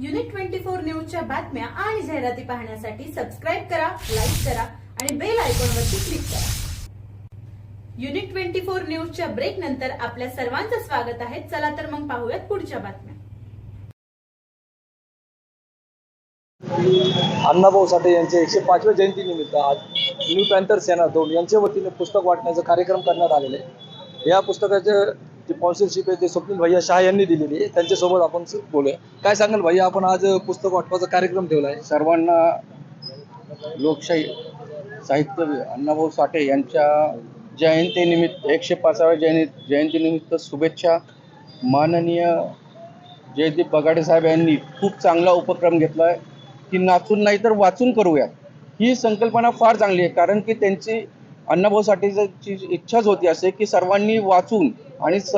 Unit twenty four न्यूजच्या बातम्या आणि जाहिराती पाहण्यासाठी सबस्क्राईब करा लाईक करा आणि बेल आयकॉनवरती क्लिक करा. युनिट ट्वेंटी फोर न्यूजच्या ब्रेक नंतर आपल्या सर्वांचं स्वागत आहे. चला तर मग पाहूयात पुढच्या बातम्या. अण्णाभाऊ साठे यांच्या एकशे पाचव्या जयंतीनिमित्त आज न्यू पॅन्थर सेना दोन यांच्या वतीने पुस्तक वाटण्याचा कार्यक्रम करण्यात आलेला आहे. या पुस्तकाचे जी स्पॉन्सरशिप आहे ते स्वप्नील भैया शाह यांनी दिलेली आहे. त्यांच्यासोबत आपण बोलूया. काय सांगाल भैया आपण आज पुस्तक वाटपाचा कार्यक्रम ठेवला आहे. सर्वांना लोकशाही साहित्य अण्णाभाऊ साठे यांच्या जयंतीनिमित्त एकशे पाचाव्या जयंती जयंतीनिमित्त शुभेच्छा. माननीय जयदीप बगाडे साहेब यांनी खूप चांगला उपक्रम घेतला आहे. की नाचून नाही तर वाचून करूयात. ही संकल्पना फार चांगली आहे. कारण की त्यांची अण्णाभाऊ साठेची इच्छाच होती असे की सर्वांनी वाचून आणि स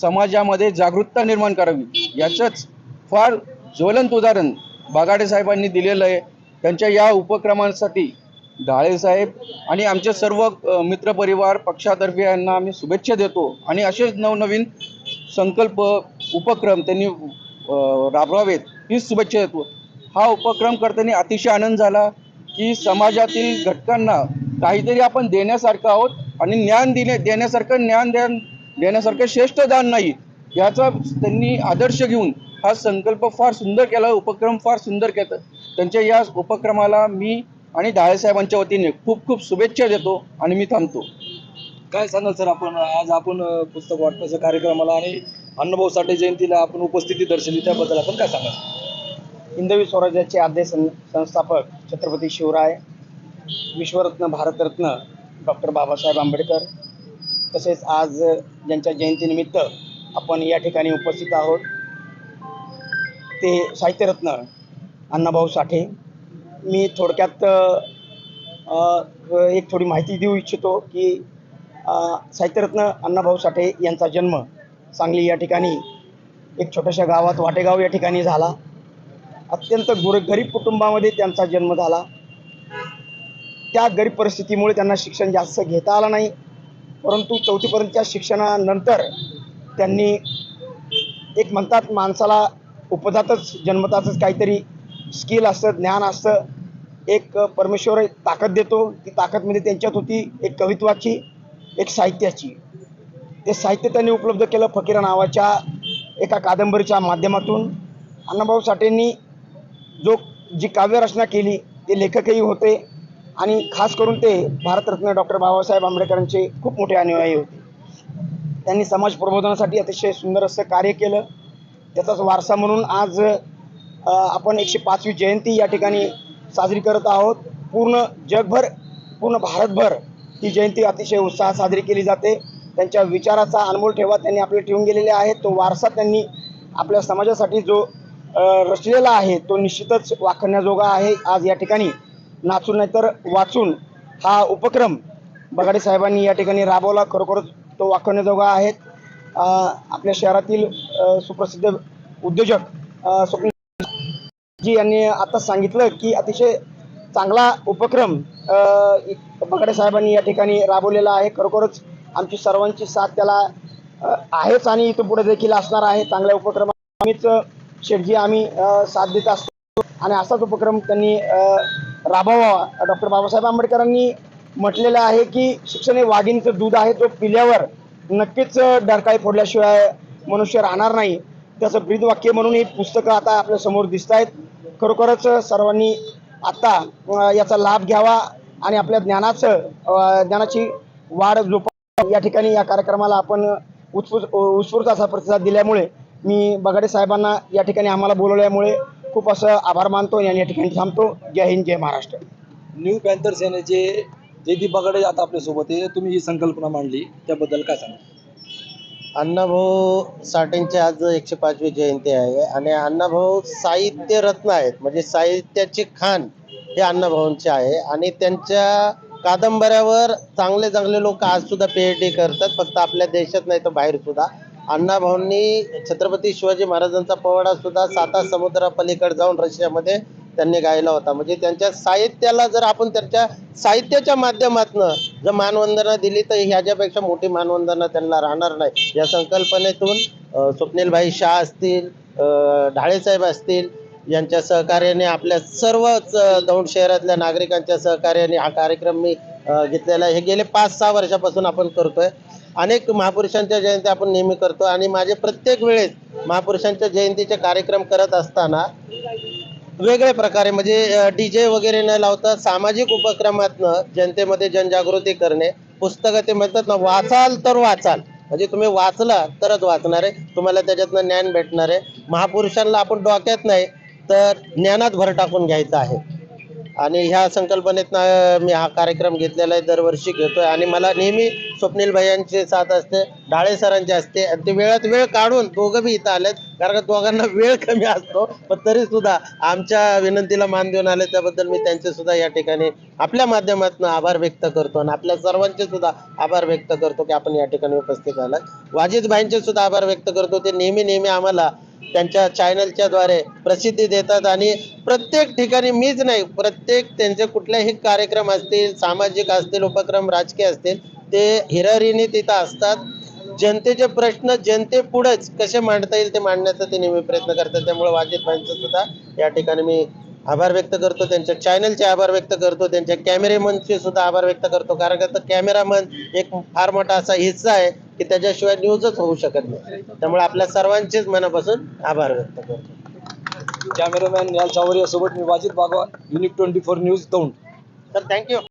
समाजामध्ये जागरूकता निर्माण करावी. याचंच फार ज्वलंत उदाहरण बागाडे साहेबांनी दिलेलं आहे. त्यांच्या या उपक्रमांसाठी ढाळे साहेब आणि आमचे सर्व मित्रपरिवार पक्षातर्फे यांना आम्ही शुभेच्छा देतो. आणि असेच नवनवीन संकल्प उपक्रम त्यांनी राबवावेत ही शुभेच्छा देतो. हा उपक्रम करताना अतिशय आनंद झाला की समाजातील घटकांना काहीतरी आपण देण्यासारखं आहोत आणि ज्ञान दिले देण्यासारखं ज्ञान द्या देण्यासारखं श्रेष्ठ दान नाही. याचा त्यांनी आदर्श घेऊन हा संकल्प फार सुंदर केला उपक्रम फार सुंदर केला. त्यांच्या या उपक्रमाला मी आणि साहेबांच्या वतीने खूप खूप शुभेच्छा देतो आणि मी थांबतो. काय सांगाल सर आपण? आज आपण पुस्तक वाटपाच्या कार्यक्रमाला आणि अण्णाभाऊ साठे जयंतीला आपण उपस्थिती दर्शवली त्याबद्दल आपण काय सांगाल? हिंदवी स्वराज्याचे आद्य सं संस्थापक छत्रपती शिवराय विश्वरत्न भारतरत्न डॉक्टर बाबासाहेब आंबेडकर तसेच आज ज्यांच्या जयंतीनिमित्त आपण या ठिकाणी उपस्थित आहोत ते साहित्यरत्न अण्णाभाऊ साठे. मी थोडक्यात एक थोडी माहिती देऊ इच्छितो की साहित्यरत्न अण्णाभाऊ साठे यांचा जन्म सांगली या ठिकाणी एक छोट्याशा गावात वाटेगाव या ठिकाणी झाला. अत्यंत गुर गरीब कुटुंबामध्ये त्यांचा जन्म झाला. त्या गरीब परिस्थितीमुळे त्यांना शिक्षण जास्त घेता आलं नाही. परंतु चौथीपर्यंतच्या शिक्षणानंतर त्यांनी एक म्हणतात माणसाला उपजातच जन्मतातच काहीतरी स्किल असतं ज्ञान असतं. एक परमेश्वर एक ताकद देतो. ती ताकद म्हणजे त्यांच्यात होती एक कवित्वाची एक साहित्याची. ते साहित्य त्यांनी उपलब्ध केलं फकीरा नावाच्या एका कादंबरीच्या माध्यमातून. अण्णाभाऊ साठेंनी जो जी काव्यरचना केली ते लेखकही होते. आणि खास करून ते भारतरत्न डॉक्टर बाबासाहेब आंबेडकरांचे खूप मोठे अनुयायी होते. त्यांनी समाज प्रबोधनासाठी अतिशय सुंदर असं कार्य केलं. त्याचाच वारसा म्हणून आज आपण एकशे पाचवी जयंती या ठिकाणी साजरी करत आहोत. पूर्ण जगभर पूर्ण भारतभर ही जयंती अतिशय उत्साहात साजरी केली जाते. त्यांच्या विचाराचा अनमोल ठेवा त्यांनी आपले ठेवून गेलेले आहेत. तो वारसा त्यांनी आपल्या समाजासाठी जो रचलेला आहे तो निश्चितच वाखण्याजोगा आहे. आज या ठिकाणी नाचून नाही तर वाचून हा उपक्रम बगाडे साहेबांनी या ठिकाणी राबवला. खरोखरच तो वाखवण्याजोगा आहे. आपल्या शहरातील सुप्रसिद्ध उद्योजक स्वप्न जी यांनी आता सांगितलं की अतिशय चांगला उपक्रम बगाडे साहेबांनी या ठिकाणी राबवलेला आहे. खरोखरच आमची सर्वांची साथ त्याला आहेच आणि इथं पुढे देखील असणार आहे. चांगल्या उपक्रम आम्हीच शेठजी आम्ही साथ देत असतो. आणि असाच उपक्रम त्यांनी राबवावा डॉक्टर बाबासाहेब आंबेडकरांनी म्हटलेलं आहे की शिक्षण हे वाघिणीचं दूध आहे जो पिल्यावर नक्कीच डरकाळी फोडल्याशिवाय मनुष्य राहणार नाही. त्याचं ब्रीदवाक्य म्हणून ही पुस्तकं आता आपल्यासमोर दिसत आहेत खरोखरच सर्वांनी आता याचा लाभ घ्यावा आणि आपल्या ज्ञानाचं ज्ञानाची वाढ जोपा या ठिकाणी या कार्यक्रमाला आपण उत्स्फूर्त उत्स्फूर्त असा प्रतिसाद दिल्यामुळे मी बगाडे साहेबांना या ठिकाणी आम्हाला बोलवल्यामुळे खूप असं आभार मानतो आणि या ठिकाणी थांबतो. जय हिंद जय महाराष्ट्र. न्यू पॅन्थर सेनेचे जयदीप बगाडे आता आपल्यासोबत आहे तुम्ही ही संकल्पना मांडली त्याबद्दल काय सांगा अण्णाभाऊ साठेंची आज एकशे पाचवी जयंती आहे आणि अण्णाभाऊ साहित्य रत्न आहेत. म्हणजे साहित्याचे खान हे अण्णाभाऊंचे आहे आणि त्यांच्या कादंबऱ्यावर चांगले चांगले लोक आज सुद्धा पी एच डी करतात. फक्त आपल्या देशात नाही तर बाहेर सुद्धा. अण्णाभाऊंनी छत्रपती शिवाजी महाराजांचा पोवाडा सुद्धा साता समुद्रापलीकडे जाऊन रशियामध्ये त्यांनी गायला होता. म्हणजे त्यांच्या साहित्याला जर आपण त्यांच्या साहित्याच्या माध्यमातनं जर मानवंदना दिली तर ह्याच्यापेक्षा मोठी मानवंदना त्यांना राहणार नाही. या संकल्पनेतून स्वप्नीलभाई शाह असतील ढाळेसाहेब असतील यांच्या सहकार्याने आपल्या सर्वच दौंड शहरातल्या नागरिकांच्या सहकार्याने हा कार्यक्रम मी घेतलेला आहे. हे गेले पाच सहा वर्षापासून आपण करतोय. अनेक महापुरुषांच्या जयंती आपण नेहमी करतो आणि माझे प्रत्येक वेळेस महापुरुषांच्या जयंतीचे कार्यक्रम करत असताना वेगळ्या प्रकारे म्हणजे डी जे वगैरे न लावता सामाजिक उपक्रमातनं जनतेमध्ये जनजागृती करणे पुस्तकं ते म्हणतात ना वाचाल तर वाचाल. म्हणजे तुम्ही वाचला तरच वाचणार आहे तुम्हाला त्याच्यातनं ज्ञान भेटणार. आहे महापुरुषांना आपण डोक्यात नाही तर ज्ञानात भर टाकून घ्यायचं आहे. आणि ह्या संकल्पनेतनं मी हा कार्यक्रम घेतलेला आहे दरवर्षी घेतोय. आणि मला नेहमी स्वप्नील भैयांची साथ असते ढाळे सरांची असते आणि ते वेळात वेळ काढून दोघं बी इथं आलेत कारण का दोघांना वेळ कमी असतो. पण तरी सुद्धा आमच्या विनंतीला मान देऊन आले त्याबद्दल मी त्यांचे सुद्धा या ठिकाणी आपल्या माध्यमातून आभार व्यक्त करतो. आणि आपल्या सर्वांचे सुद्धा आभार व्यक्त करतो की आपण या ठिकाणी उपस्थित आलात. वाजिद भाईंचे सुद्धा आभार व्यक्त करतो. ते नेहमी नेहमी आम्हाला त्यांच्या चॅनलच्या द्वारे प्रसिद्धी देतात. आणि प्रत्येक ठिकाणी मीच नाही प्रत्येक त्यांचे कुठलेही कार्यक्रम असतील सामाजिक असतील उपक्रम राजकीय असतील ते हिरारीने तिथं असतात. जनतेचे प्रश्न जनतेपुढेच कसे मांडता येईल ते मांडण्याचा ते नेहमी प्रयत्न करतात. त्यामुळे वाजिद भाईंचं सुद्धा या ठिकाणी मी आभार व्यक्त करतो. त्यांच्या चॅनलचे आभार व्यक्त करतो. त्यांच्या कॅमेरेमनचे सुद्धा आभार व्यक्त करतो. कारण का तर कॅमेरामन एक फार मोठा असा हिस्सा आहे. की त्याच्याशिवाय न्यूजच होऊ शकत नाही. त्यामुळे आपल्या सर्वांचेच मनापासून आभार व्यक्त करतो. कॅमेरामॅन निहाल चावरिया सोबत मी Wajid Bagwa unique twenty four news Daund. तर थँक्यू